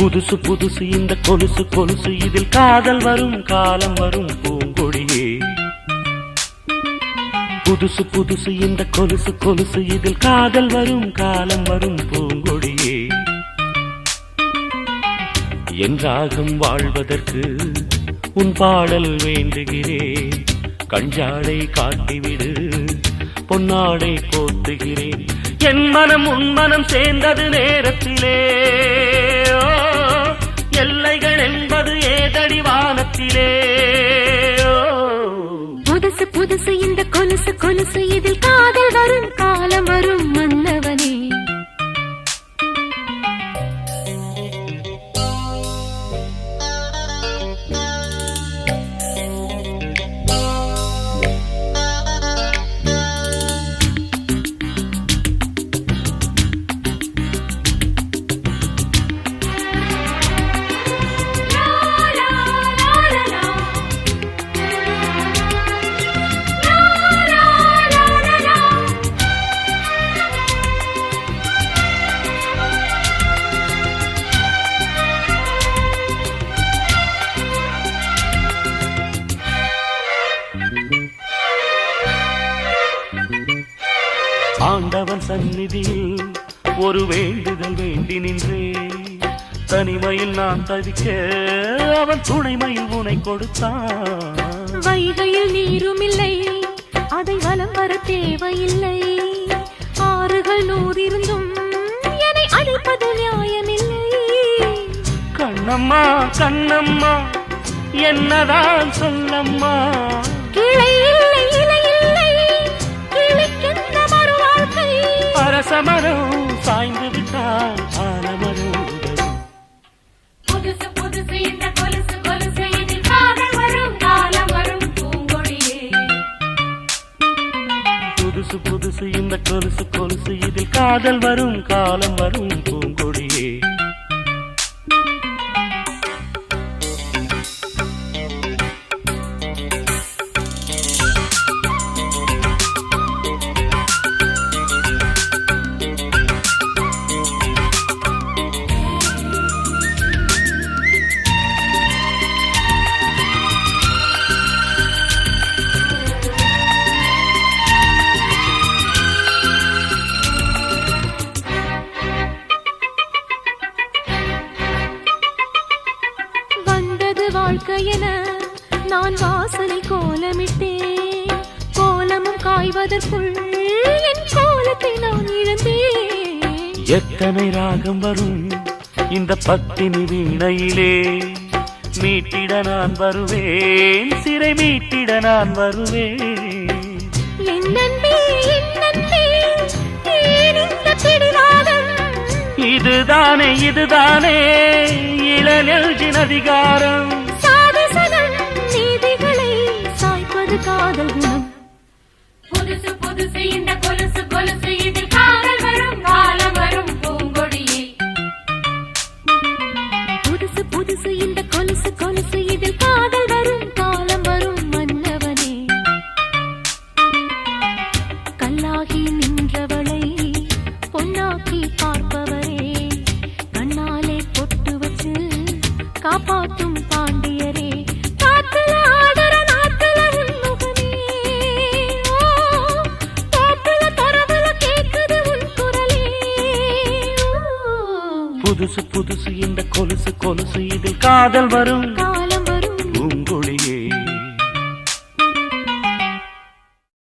புதுசு புதுசு இந்த கொலுசு கொலுசு. இதில் காதல் வரும் காலம் வரும் பூங்கொடியே. புதுசு புதுசு இந்த கொலுசு கொலுசு. இதில் காதல் வரும் காலம் வரும் பூங்கொடியே. என்றாகும் வாழ்வதற்கு உன் பாடல் வேண்டுகிறேன். கஞ்சாடை காட்டிவிடு பொன்னாடை போத்துகிறேன் என் மனம் உன் மனம் சேர்ந்தது நேரத்திலே. புதுசு புதுசு இந்த கொலுசு கொலுசு இதில் காதல் வரும் காலம் வரும். ஆண்டவன் சந்நிதியில் ஒரு வேண்டுதல் வேண்டி நின்றே. தனிமையில் நான் தவிக்க அவன் துணைமையில் உனை கொடுத்தான். வைகையில் நீரும் இல்லை அதை வலம் வர தேவையில்லை. ஆறுகள் நூறிருந்தும் என்னை அழைப்பது நியாயமில்லை. கண்ணம்மா கண்ணம்மா என்னதான் சொல்லம்மா. அரசமரம் சாய்ந்து விட்டால் உதவும். புதுசு புதுசு இந்த கொலுசு கொலுசு இதில் காதல் வரும் காலம் வரும் பூங்கொடியே புதுசு புதுசு இந்த கொலுசு கொலுசு இதில் காதல் வரும் காலம் வரும் பூங்கொடியே நான் வாசலை கோலமிட்டேன். கோலமும் காய்வதற்குள் என் கோலத்தை நான் இழந்தேன். எத்தனை ராகம் வரும் இந்த பத்தினி வீணையிலே? மீட்டிட நான் வருவேன் சிறை மீட்டிட நான் வருவேன். இதுதானே இதுதானே இளநெல்ஜின் அதிகாரம். புதுசு புதுசு இந்த புதுசு புதுசு இந்த கொலுசு கொலுசு இதில் காதல் வரும். காலம் வரும். பூங்கொழியே